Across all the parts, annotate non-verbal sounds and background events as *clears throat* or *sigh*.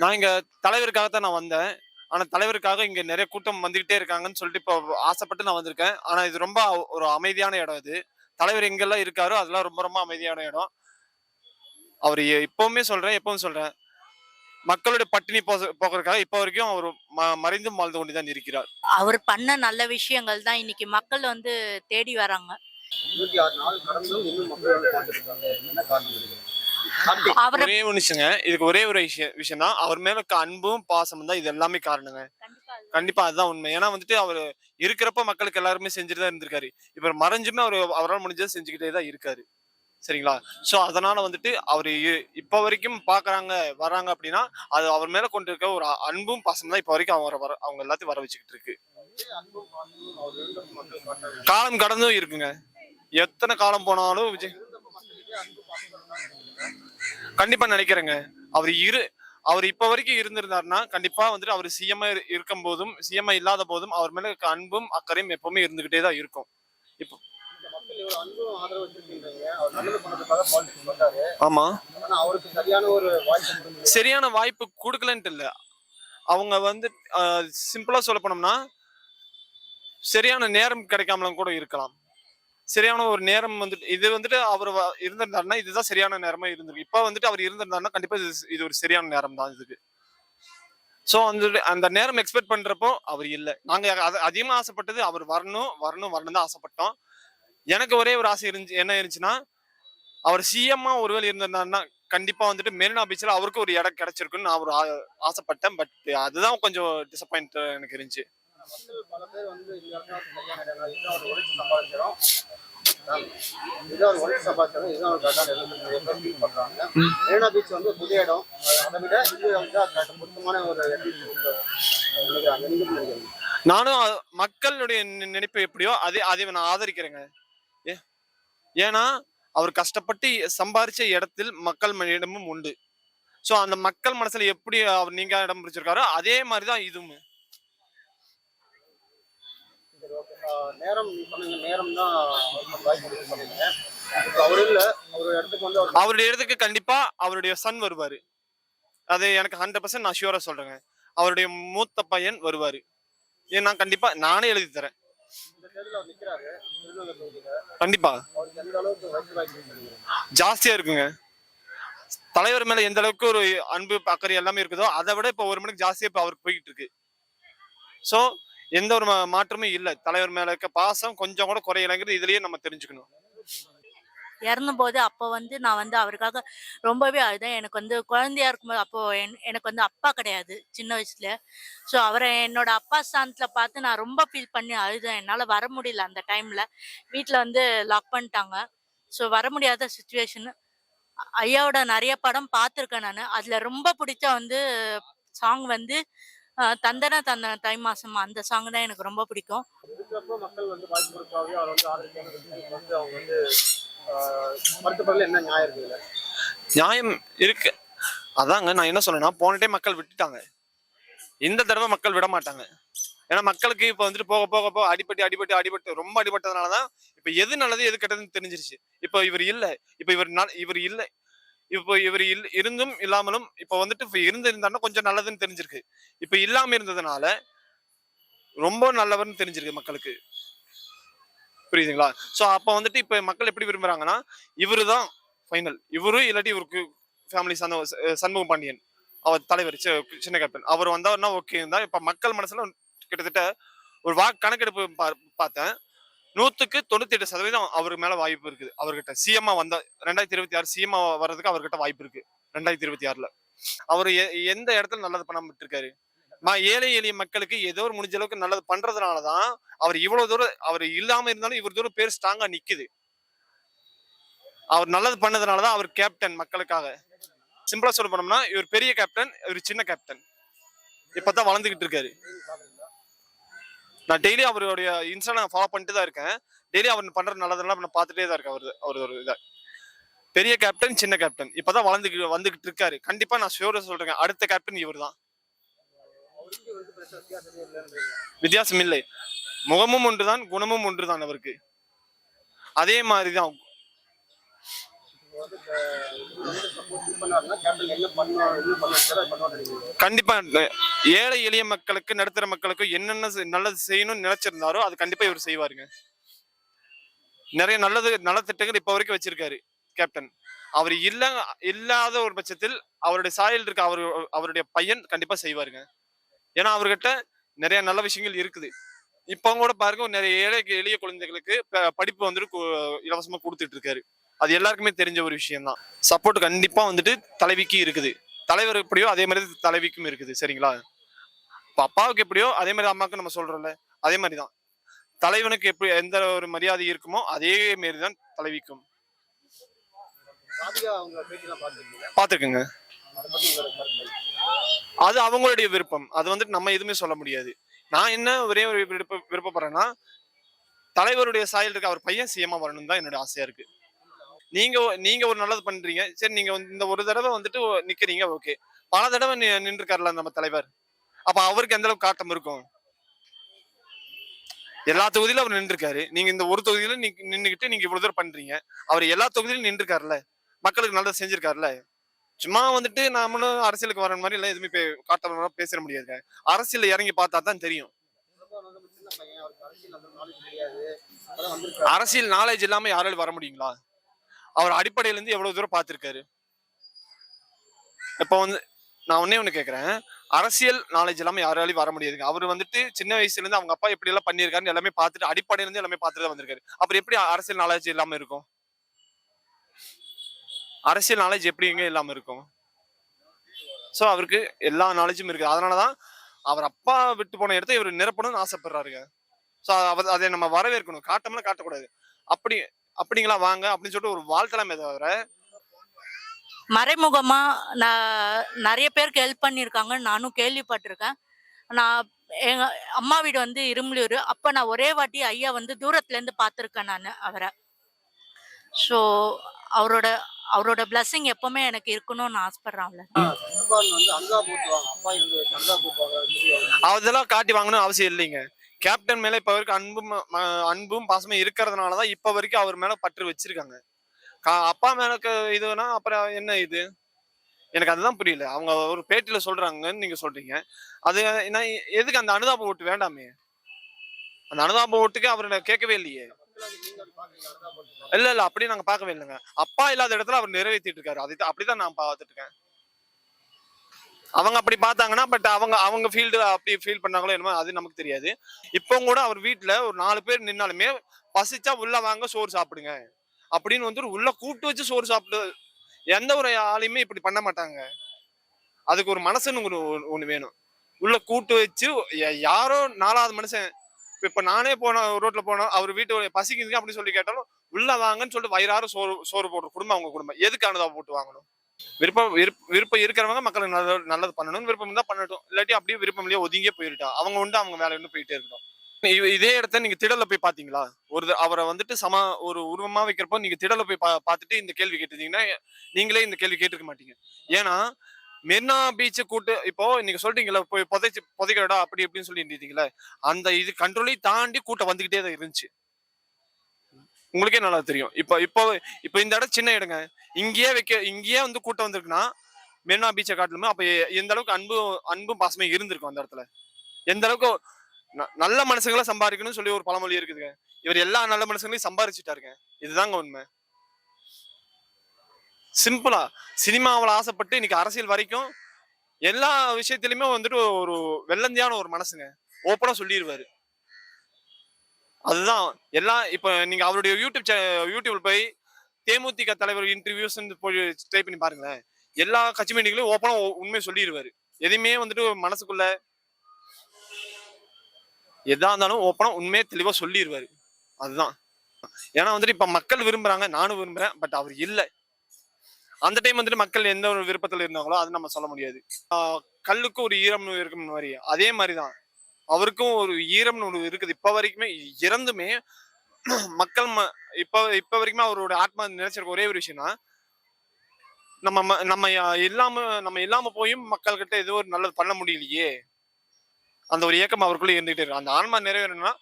நான் இங்க தலைவருக்காகத்தான் நான் வந்தேன். ஆனா தலைவருக்காக இங்க நிறைய கூட்டம் வந்துகிட்டே இருக்காங்கன்னு சொல்லிட்டு இப்போ ஆசைப்பட்டு நான் வந்திருக்கேன். ஆனா இது ரொம்ப ஒரு அமைதியான இடம் இது. தலைவர் எங்கெல்லாம் இருக்காரோ அதெல்லாம் ரொம்ப ரொம்ப அமைதியான இடம். அவர் இப்பவுமே சொல்றேன் எப்பவும் சொல்றேன். மக்களுடைய பட்டினி போக- போக்குறதுக்காக இப்போ வரைக்கும் அவர் ம- மறைந்து வாழ்ந்து கொண்டுதான் இருக்கிறார். அவர் பண்ண நல்ல விஷயங்கள் தான் இன்னைக்கு மக்கள் வந்து தேடி வராங்க. அவரை ஒரே விஷயங்க இதுக்கு ஒரே ஒரு விஷயம் விஷயம் தான் அவர் மேல அன்பும் பாசமும் தான். இது எல்லாமே காரணங்க. கண்டிப்பா அதுதான். உண்மை. ஏன்னா வந்துட்டு அவர் இருக்கிறப்ப மக்களுக்கு எல்லாருமே செஞ்சுட்டு தான் இருந்திருக்காரு. இப்ப மறைஞ்சுமே அவர் அவரால் முடிஞ்சதை செஞ்சுக்கிட்டே தான் இருக்காரு. சரிங்களா? சோ அதனால வந்துட்டு அவர் இப்ப வரைக்கும் பாக்குறாங்க வராங்க அப்படின்னா அது அவர் மேல கொண்டு இருக்க ஒரு அன்பும் பாசம் தான் இப்ப வரைக்கும் அவங்க வர அவங்க எல்லாத்தையும் வர வச்சுக்கிட்டு இருக்கு. அவர். காலம் கடந்தும் இருக்குங்க. எத்தனை காலம் போனாலும் விஜய் இருந்தப்ப மக்களுக்கே அன்பு பாசம் இருந்தாங்க. கண்டிப்பா நினைக்கிறேங்க. அவர் இரு அவர் இப்ப வரைக்கும் இருந்திருந்தாருன்னா கண்டிப்பா வந்துட்டு அவர் சிஎம் இருக்கும் போதும் சிஎம் இல்லாத போதும் அவர் மேல அன்பும் அக்கறையும் எப்பவுமே இருந்துகிட்டே தான் இருக்கும். இப்போ ஆமா. ஆனா அவருக்கு சரியான ஒரு வாய்ப்பு கொடுக்கணும். சரியான வாய்ப்பு கொடுக்கலன்ட்டு இல்ல. அவங்க வந்து சிம்பிளா சொல்ல போனோம்னா சரியான நேரம் கிடைக்காமலும் கூட இருக்கலாம். சரியான ஒரு நேரம் வந்துட்டு இது வந்துட்டு அவர் வ- இருந்திருந்தாருன்னா இதுதான் சரியான நேரமா இருந்திருக்கு. இப்ப வந்துட்டு அவர் இருந்திருந்தாருன்னா கண்டிப்பா இது இது ஒரு சரியான நேரம் தான் இதுக்கு. ஸோ அந்த அந்த நேரம் எக்ஸ்பெக்ட் பண்றப்போ அவர் இல்லை. நாங்க அதிகமா ஆசைப்பட்டது அவர் வரணும் வரணும் வரணும் தான் ஆசைப்பட்டோம். எனக்கு ஒரே ஒரு ஆசை இருந்துச்சு என்ன இருந்துச்சுன்னா அவர் சிஎம்மா ஒருவேளை இருந்திருந்தாருன்னா கண்டிப்பா வந்துட்டு மெரினா பீச்சில் அவருக்கு ஒரு இடம் கிடைச்சிருக்குன்னு நான் ஒரு ஆ- ஆசைப்பட்டேன். பட் அதுதான் கொஞ்சம் டிசப்பாயிண்ட் எனக்கு இருந்துச்சு. பல பேர் வந்து சம்பாதிக்கிறோம். இதுதான் ஒரு இதுதான் ஒரு கரெக்டான ஃபீல் மெரினா பீச் வந்து புதிய இடம். அதை விட இது பொருத்தமான ஒரு நினைக்கிறாங்க நானும் மக்களுடைய நினைப்பு எப்படியோ அதே அதை நான் ஆதரிக்கிறேங்க. ஏ ஏன்னா அவர் கஷ்டப்பட்டு சம்பாரிச்ச இடத்தில் மக்கள் இடமும் உண்டு. ஸோ அந்த மக்கள் மனசுல எப்படி அவர் நீங்க இடம் பிடிச்சிருக்காரோ அதே மாதிரி தான் இதுவும். நேரம் சொன்னீங்க நேரம் தான் அவர் இல்ல ஒரு இடத்துக்கு வந்து அவர் அவருடைய இடத்துக்கு கண்டிப்பா அவருடைய சன் வருவாரு. அது எனக்கு ஹண்ட்ரட் பர்சன்ட் நான் ஷியூரா சொல்றேங்க. அவருடைய மூத்த பையன் வருவாரு. ஏன் நான் கண்டிப்பா நானே எழுதி தரேன். கண்டிப்பா. ஜாஸ்தியா இருக்குங்க. தலைவர் மேல எந்த அளவுக்கு ஒரு அன்பு அக்கறை எல்லாமே இருக்குதோ அதை விட இப்ப ஒரு மணிக்கு ஜாஸ்தியா இப்ப அவருக்கு போய்கிட்டு இருக்கு. சோ எந்த ஒரு மாற்றமும் இல்ல. தலைவர் மேல இருக்க பாசம் கொஞ்சம் கூட குறையலைங்கிறது இதுலயே நம்ம தெரிஞ்சுக்கணும். இறந்தபோது அப்போ வந்து நான் வந்து அவருக்காக ரொம்பவே அழுதேன். எனக்கு வந்து குழந்தையா இருக்கும்போது அப்போ என்- எனக்கு வந்து அப்பா கிடையாது சின்ன வயசுல. ஸோ அவரை என்னோட அப்பா ஸ்தானத்துல பார்த்து நான் ரொம்ப ஃபீல் பண்ணி அழுதேன். என்னால வர முடியல அந்த டைம்ல வீட்டில் வந்து லாக் பண்ணிட்டாங்க. ஸோ வர முடியாத சுச்சுவேஷன் ஐயாவோட நிறைய படம் பார்த்துருக்கேன் நான். அதுல ரொம்ப பிடிச்ச வந்து சாங் வந்து தந்தன தந்தன தை மாசம் அந்த சாங் தான் எனக்கு ரொம்ப பிடிக்கும். நியாயம் இருக்கு அதாங்க நான் என்ன சொன்னேன்னா போன டைம் மக்கள் விட்டுட்டாங்க. இந்த தடவை மக்கள் விட மாட்டாங்க. ஏன்னா மக்களுக்கு இப்போ வந்துட்டு போக போக போக அடிபட்டு அடிபட்டு அடிபட்டு ரொம்ப அடிபட்டதுனால தான் இப்போ எது நல்லது எது கெட்டதுன்னு தெரிஞ்சிருச்சு. இப்போ இவர் இல்லை. இப்போ இவர் இவர் இல்லை. இப்போ இவர் இல் இருந்தும் இல்லாமலும் இப்போ வந்துட்டு இப்போ இருந்திருந்தாருன்னா கொஞ்சம் நல்லதுன்னு தெரிஞ்சிருக்கு. இப்போ இல்லாம இருந்ததுனால ரொம்ப நல்லவர்னு தெரிஞ்சிருக்கு மக்களுக்கு. புரியுதுங்களா? ஸோ அப்போ வந்துட்டு இப்போ மக்கள் எப்படி விரும்புறாங்கன்னா இவரு தான் ஃபைனல் இவரும் இல்லாட்டி இவருக்கு ஃபேமிலி சந்த சண்முகம் பாண்டியன் அவர் தலைவர் சின்ன கேப்டன் அவர் வந்தாருன்னா ஓகே தான். இப்போ மக்கள் மனசுல கிட்டத்தட்ட ஒரு வாக்கு கணக்கெடுப்பு பா- பார்த்தேன். நூத்துக்கு தொண்ணூத்தி எட்டு சதவீதம் அவர் மேல வாய்ப்பு இருக்குது. அவர்கிட்ட சிஎம்மா வந்தா ரெண்டாயிரத்தி இருபத்தி ஆறு சிஎம்மா வர்றதுக்கு அவர்கிட்ட வாய்ப்பு இருக்கு. ரெண்டாயிரத்தி இருபத்தி ஆறுல. அவர் எ- எந்த இடத்துல நல்லது பண்ணாமட்டு இருக்காரு ஏழை எளிய மக்களுக்கு ஏதோ ஒரு முடிஞ்ச அளவுக்கு நல்லது பண்றதுனாலதான் அவர் இவ்வளவு தூரம் அவர் இல்லாம இருந்தாலும் இவர் தூரம் பேர் ஸ்ட்ராங்கா நிக்குது. அவர் நல்லது பண்ணதுனாலதான் அவர் கேப்டன் மக்களுக்காக. சிம்பிளா சொல்ல போனோம்னா இவர் பெரிய கேப்டன் இவர் சின்ன கேப்டன் இப்பதான் வளர்ந்துகிட்டு இருக்காரு. நான் டெய்லி அவருடைய இன்ஸ்டா நான் ஃபாலோ பண்ணிட்டு தான் இருக்கேன். டெய்லி அவர் பண்ற நல்லதெல்லாம் நான் பார்த்துட்டே தான் இருக்கேன். அவர் அவர் ஒரு இதை. பெரிய கேப்டன் சின்ன கேப்டன் இப்பதான் வளர்ந்து வந்துகிட்டு இருக்காரு. கண்டிப்பா நான் ஷியோரா சொல்றேன் அடுத்த கேப்டன் இவர் தான் வித்தியாசம் இல்லை. முகமும் ஒன்றுதான் குணமும் ஒன்றுதான் அவருக்கு. அதே மாதிரிதான் வந்து சப்போஸ் இது பண்ணாருன்னா கேப்டன் என்ன பண்ணுவார் என்ன பண்ணுவார் பண்ணுவார் நினைக்கிறீங்க கண்டிப்பா ஏழை எளிய மக்களுக்கு நடுத்தர மக்களுக்கு என்னென்ன நல்லது செய்யணும்னு நினைச்சிருந்தாரோ அது கண்டிப்பா இவர் செய்வாருங்க. நிறைய நல்லது நலத்திட்டங்கள் இப்ப வரைக்கும் வச்சிருக்காரு கேப்டன். அவர் இல்ல இல்லாத ஒரு பட்சத்தில் அவருடைய சாயல் இருக்க அவர் அவருடைய பையன் கண்டிப்பா செய்வாருங்க. ஏன்னா அவர்கிட்ட நிறைய நல்ல விஷயங்கள் இருக்குது. இப்போ கூட பாருங்க நிறைய ஏழை எளிய குழந்தைகளுக்கு படிப்பு வந்துட்டு இலவசமா கொடுத்துட்டு இருக்காரு. அது எல்லாருக்குமே தெரிஞ்ச ஒரு விஷயம் தான் சப்போர்ட் கண்டிப்பா வந்துட்டு தலைவிக்கு இருக்குது. தலைவர் எப்படியோ அதே மாதிரி தலைவிக்கும் இருக்குது. சரிங்களா? இப்போ அப்பாவுக்கு எப்படியோ அதே மாதிரி அம்மாவுக்கு நம்ம சொல்றோம்ல. அதே மாதிரி தான் தலைவனுக்கு எப்படி எந்த ஒரு மரியாதை இருக்குமோ அதே மாரி தான் தலைவிக்கும் பார்த்துக்குங்க அது அவங்களுடைய விருப்பம். அது வந்துட்டு நம்ம எதுவுமே சொல்ல முடியாது. நான் என்ன ஒரே ஒரு விருப்ப விருப்பப்படுறேன்னா தலைவருடைய சாயல் இருக்க அவர் பையன் சிஎம்மா வரணும் தான் என்னோட ஆசையா இருக்கு. நீங்க நீங்க ஒரு நல்லது பண்றீங்க. சரி நீங்க இந்த ஒரு தடவை வந்துட்டு நிக்கிறீங்க ஓகே. பல தடவை நின்று இருக்காருல நம்ம தலைவர். அப்ப அவருக்கு எந்த அளவுக்கு காட்டம் இருக்கும்? எல்லா தொகுதியிலும் அவர் நின்றுருக்காரு. நீங்க இந்த ஒரு தொகுதியில நீங்க நின்றுகிட்டு நீங்க இவ்வளவு தூரம் பண்றீங்க. அவர் எல்லா தொகுதியிலும் நின்றுருக்காருல்ல மக்களுக்கு நல்லது செஞ்சிருக்காருல. சும்மா வந்துட்டு நாமளும் அரசியலுக்கு வர மாதிரி எல்லாம் எதுவுமே காட்ட பேசிட முடியாது அரசியல் இறங்கி பார்த்தா தான் தெரியும். தெரியாது அரசியல் நாலேஜ் இல்லாம யாராலும் வர முடியுங்களா? அவர் அடிப்படையில இருந்து எவ்வளவு தூரம் பார்த்திருக்காரு? இப்போ வந்து நான் ஒன்னே ஒண்ணு கேக்குறேன். அரசியல் நாலேஜ் எல்லாமே யாராலையும் வர முடியாதுங்க. அவர் வந்துட்டு சின்ன வயசுல இருந்து அவங்க அப்பா எப்படி எல்லாம் பண்ணியிருக்காருன்னு எல்லாமே பார்த்துட்டு அடிப்படையில இருந்து எல்லாமே பார்த்துட்டு தான் வந்திருக்காரு. அப்புறம் எப்படி அரசியல் நாலேஜ் இல்லாம இருக்கும்? அரசியல் நாலேஜ் எப்படிங்க இல்லாம இருக்கும்? சோ அவருக்கு எல்லா நாலேஜும் இருக்கு அதனாலதான் அவர் அப்பா விட்டு போன இடத்த இவர் நிரப்பணும்னு ஆசைப்படுறாருங்க. சோ அவர் அதை நம்ம வரவேற்கணும். காட்டம்னா காட்டக்கூடாது. அப்படி அப்படிங்களா வாங்க அப்படின்னு சொல்லிட்டு ஒரு வாழ்த்தலாமே தவிர மறைமுகமா நான் நிறைய பேருக்கு ஹெல்ப் பண்ணியிருக்காங்க நானும் கேள்விப்பட்டிருக்கேன். நான் எங்க அம்மா வீடு வந்து இரும்பலூர். அப்ப நான் ஒரே வாட்டி ஐயா வந்து தூரத்துல இருந்து பார்த்துருக்கேன் நான் அவரை. ஸோ அவரோட அவரோட blessing எப்பவுமே எனக்கு இருக்கணும்னு நான் ஆசைப்படுறேன் அதெல்லாம் காட்டி வாங்கணும் அவசியம் இல்லைங்க. கேப்டன் மேல இப்ப வரைக்கும் அன்பும் அன்பும் பாசமும் இருக்கிறதுனாலதான் இப்ப வரைக்கும் அவர் மேல பற்று வச்சிருக்காங்க. கா- அப்பா மேல இதுனா அப்புறம் என்ன இது? எனக்கு அதுதான் புரியல. அவங்க ஒரு பேட்டியில சொல்றாங்கன்னு நீங்க சொல்றீங்க. அது நான் எதுக்கு அந்த அனுதாப ஓட்டு வேண்டாமே? அந்த அனுதாப ஓட்டுக்கு அவர் கேட்கவே இல்லையே. இல்ல இல்ல அப்படி நாங்க பார்க்கவே இல்லைங்க. அப்பா இல்லாத இடத்துல அவர் நிறைவேற்றிட்டு இருக்காரு. அதை அப்படிதான் நான் பார்த்துட்டு இருக்கேன். அவங்க அப்படி பார்த்தாங்கன்னா பட் அவங்க அவங்க ஃபீல்டு அப்படி ஃபீல் பண்ணாங்களோ என்னமோ அது நமக்கு தெரியாது. இப்போ கூட அவர் வீட்டில் ஒரு நாலு பேர் நின்னாலுமே பசிச்சா உள்ள வாங்க சோறு சாப்பிடுங்க. அப்படின்னு வந்து உள்ள கூப்பிட்டு வச்சு சோறு சாப்பிடு எந்த ஒரு ஆளையுமே இப்படி பண்ண மாட்டாங்க. அதுக்கு ஒரு மனசுன்னு ஒரு ஒன்று வேணும். உள்ள கூட்டு வச்சு யாரோ நாலாவது மனுஷன் இப்ப- நானே போன ரோட்ல போனோம் அவர் வீட்டு பசிக்குதுங்க அப்படின்னு சொல்லி கேட்டாலும் உள்ள வாங்கன்னு சொல்லிட்டு வயிறார சோறு சோறு போடுற குடும்பம் அவங்க குடும்பம். எதுக்கு அனுதாபம் போட்டு வாங்கணும். விருப்பம் விருப்பம் இருக்கிறவங்க மக்களுக்கு நல்லது நல்லது பண்ணணும். விருப்பம் தான் பண்ணட்டும். இல்லாட்டி அப்படியே விருப்பம் இல்லையா ஒதுங்கியே போயிட்டா அவங்க உண்டு அவங்க வேலை போயிட்டே இருக்கட்டும். இதே இடத்த நீங்க திடல்ல போய் பாத்தீங்களா? ஒரு அவரை வந்துட்டு சம ஒரு உருவமா வைக்கிறப்போ நீங்க திடல்ல போய் பா- பார்த்துட்டு இந்த கேள்வி கேட்டிருந்தீங்கன்னா நீங்களே இந்த கேள்வி கேட்டிருக்க மாட்டீங்க. ஏன்னா மெரினா பீச் கூட்டு இப்போ நீங்க சொல்றீங்களா போய் புதைச்சு புதைக்கிறடா அப்படி இப்படின்னு சொல்லி இருந்தீங்களே அந்த இது கண்ட்ரோலையும் தாண்டி கூட்டம் வந்துகிட்டே தான் இருந்துச்சு. உங்களுக்கே நல்லா தெரியும். இப்போ இப்போ இப்போ இந்த இடம் சின்ன இடங்க. இங்கேயே வைக்க இங்கேயே வந்து கூட்டம் வந்திருக்குன்னா மெரினா பீச்சை காட்டிலுமே அப்போ எந்த அளவுக்கு அன்பு அன்பும் பாசமே இருந்திருக்கும் அந்த இடத்துல? எந்த அளவுக்கு நல்ல மனுஷங்களை சம்பாதிக்கணும்னு சொல்லி ஒரு பழமொழி இருக்குதுங்க. இவர் எல்லா நல்ல மனுஷங்களையும் சம்பாரிச்சுட்டாருங்க. இதுதாங்க உண்மை. சிம்பிளா சினிமாவில் ஆசைப்பட்டு இன்னைக்கு அரசியல் வரைக்கும் எல்லா விஷயத்திலுமே வந்துட்டு ஒரு வெள்ளந்தியான ஒரு மனசுங்க. ஓப்பனா சொல்லிடுவாரு அதுதான். எல்லாம் இப்போ நீங்க அவருடைய யூடியூப் சே- யூடியூப்ல போய் தேமுதிக தலைவர் இன்டர்வியூஸ் போய் ட்ரை பண்ணி பாருங்களேன். எல்லா கட்சி மீட்டிங்லயும் ஓப்பனா உண்மையை சொல்லிடுவாரு. எதையுமே வந்துட்டு மனசுக்குள்ள எதா இருந்தாலும் ஓப்பனா உண்மையை தெளிவா சொல்லிடுவாரு. அதுதான். ஏன்னா வந்துட்டு இப்ப மக்கள் விரும்புறாங்க நானும் விரும்புறேன் பட் அவர் இல்லை. அந்த டைம் வந்துட்டு மக்கள் எந்த ஒரு விருப்பத்துல இருந்தாங்களோ அது நம்ம சொல்ல முடியாது. கல்லுக்கு ஒரு ஈரம்னு இருக்கும் மாதிரி அதே மாதிரிதான். அவருக்கும் ஒரு ஈரம்னு ஒரு இருக்குது. இப்ப வரைக்குமே இறந்துமே *clears throat* மக்கள் ம- இப்ப இப்ப வரைக்குமே அவரோட ஆத்மா நினைச்சிருக்க ஒரே ஒரு விஷயம்னா நம்ம ம- நம்ம இல்லாம நம்ம இல்லாம போயும் மக்கள்கிட்ட ஏதோ ஒரு நல்லது பண்ண முடியலையே. அந்த ஒரு இயக்கம் அவருக்குள்ள இருந்துகிட்டே இருக்கு. அந்த ஆன்மா நிறைவேறணும்னா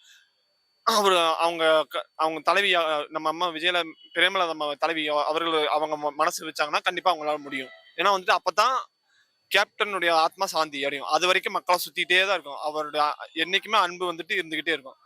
அவர் அவங்க க- அவங்க தலைவி நம்ம அம்மா விஜயல பிரேமலா நம்ம தலைவி அவர்கள் அவங்க ம- மனசு வச்சாங்கன்னா கண்டிப்பா அவங்களால முடியும். ஏன்னா வந்துட்டு அப்பதான் கேப்டனுடைய ஆத்மா சாந்தி அடையும். அது வரைக்கும் மக்களை சுத்திட்டே தான் இருக்கும். அவருடைய என்னைக்குமே அன்பு வந்துட்டு இருந்துகிட்டே இருக்கும்.